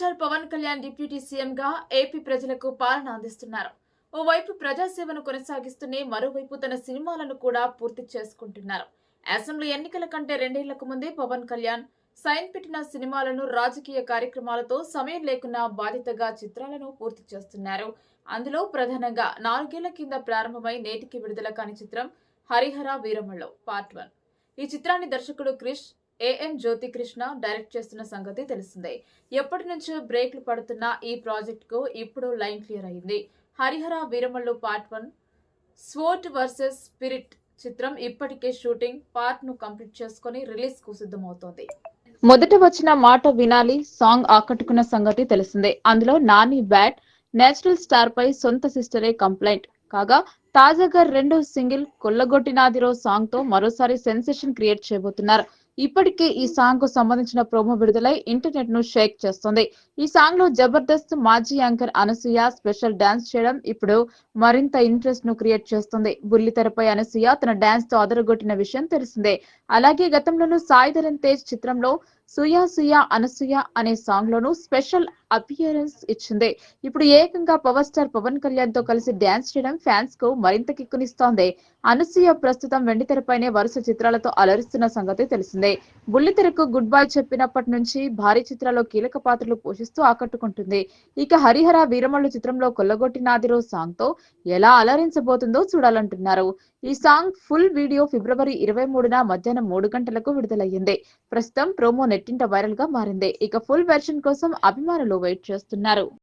Kalyan deputy సీఎంగా AP ప్రజలకు పాలన అందిస్తున్నారు. ఓవైపు ప్రజాసేవను కొనసాగిస్తూనే మరోవైపు తన సినిమాలను కూడా పూర్తి చేసుకుంటున్నారు. అసెంబ్లీ ఎన్నికల కంటే రెండేళ్ళకు ముందే పవన్ కళ్యాణ్ సైన్ పెట్టిన సినిమాలను రాజకీయ కార్యక్రమాలతో సమయం లేకున్నా బాధితగా చిత్రాలను పూర్తి చేస్తున్నారు. అందులో ప్రధానంగా నాలుగేళ్ళ కింద ప్రారంభమై నేటికి విడుదల కాని చిత్రం హరిహర వీరమల్లో పార్ట్ వన్. ఈ చిత్రాన్ని దర్శకుడు క్రిష్ ఏఎం జ్యోతి కృష్ణ డైరెక్ట్ చేస్తున్న సంగతి తెలిసిందే. ఎప్పటి నుంచో బ్రేక్లు పడుతున్న ఈ ప్రాజెక్టుకు ఇప్పుడు లైన్ క్లియర్ అయింది. Harihara Veeramallu part one sword versus spirit చిత్రం ఇప్పటికే షూటింగ్ పార్ట్ను కంప్లీట్ చేసుకుని రిలీజ్కు సిద్ధమవుతోంది. మొదట వచ్చిన మాట వినాలి సాంగ్ ఆకట్టుకున్న సంగతి తెలిసిందే. అందులో నాని బ్యాట్ నేచురల్ స్టార్ పై సొంత సిస్టరే కంప్లైంట్. కాగా తాజాగా రెండో సింగిల్ కొల్లగొట్టినాదిరో సాంగ్తో మరోసారి సెన్సేషన్ క్రియేట్ చేయబోతున్నారు. ఇప్పటికే ఈ సాంగ్కు సంబంధించిన ప్రోమో విడుదలై ఇంటర్నెట్ను షేక్ చేస్తుంది. ఈ సాంగ్లో జబర్దస్త్ మాజీ యాంకర్ అనసూయ స్పెషల్ డాన్స్ చేయడం ఇప్పుడు మరింత ఇంట్రెస్ట్ను క్రియేట్ చేస్తుంది. బుల్లితెరపై అనసూయ తన డాన్స్తో అదరగొట్టిన విషయం తెలిసిందే. అలాగే గతంలోనూ సాయి తేజ్ చిత్రంలో సుయా సుయా అనసూయ అనే సాంగ్ లోను స్పెషల్ అపియరెన్స్ ఇచ్చింది. ఇప్పుడు ఏకంగా పవర్ స్టార్ పవన్ కళ్యాణ్తో కలిసి డాన్స్ చేయడం ఫ్యాన్స్కు మరింత కిక్కునిస్తోంది. అనసూయ ప్రస్తుతం వెండితెరపైనే వరుస చిత్రాలతో అలరిస్తున్న సంగతి తెలిసిందే. బుల్లితెరకు గుడ్ బై చెప్పినప్పటి నుంచి భారీ చిత్రాల్లో కీలక పాత్రలు పోషిస్తూ ఆకట్టుకుంటుంది. ఇక హరిహర వీరమల్లు చిత్రంలో కొల్లగొట్టి నాదిరో సాంగ్తో ఎలా అలరించబోతుందో చూడాలంటున్నారు. ఈ సాంగ్ ఫుల్ వీడియో ఫిబ్రవరి ఇరవై మూడున మధ్యాహ్నం మూడు గంటలకు విడుదలయ్యింది. ప్రస్తుతం ప్రోమో నెట్టింట వైరల్గా మారింది. ఇక ఫుల్ వెర్షన్ కోసం అభిమానులు వెయిట్ చేస్తున్నారు.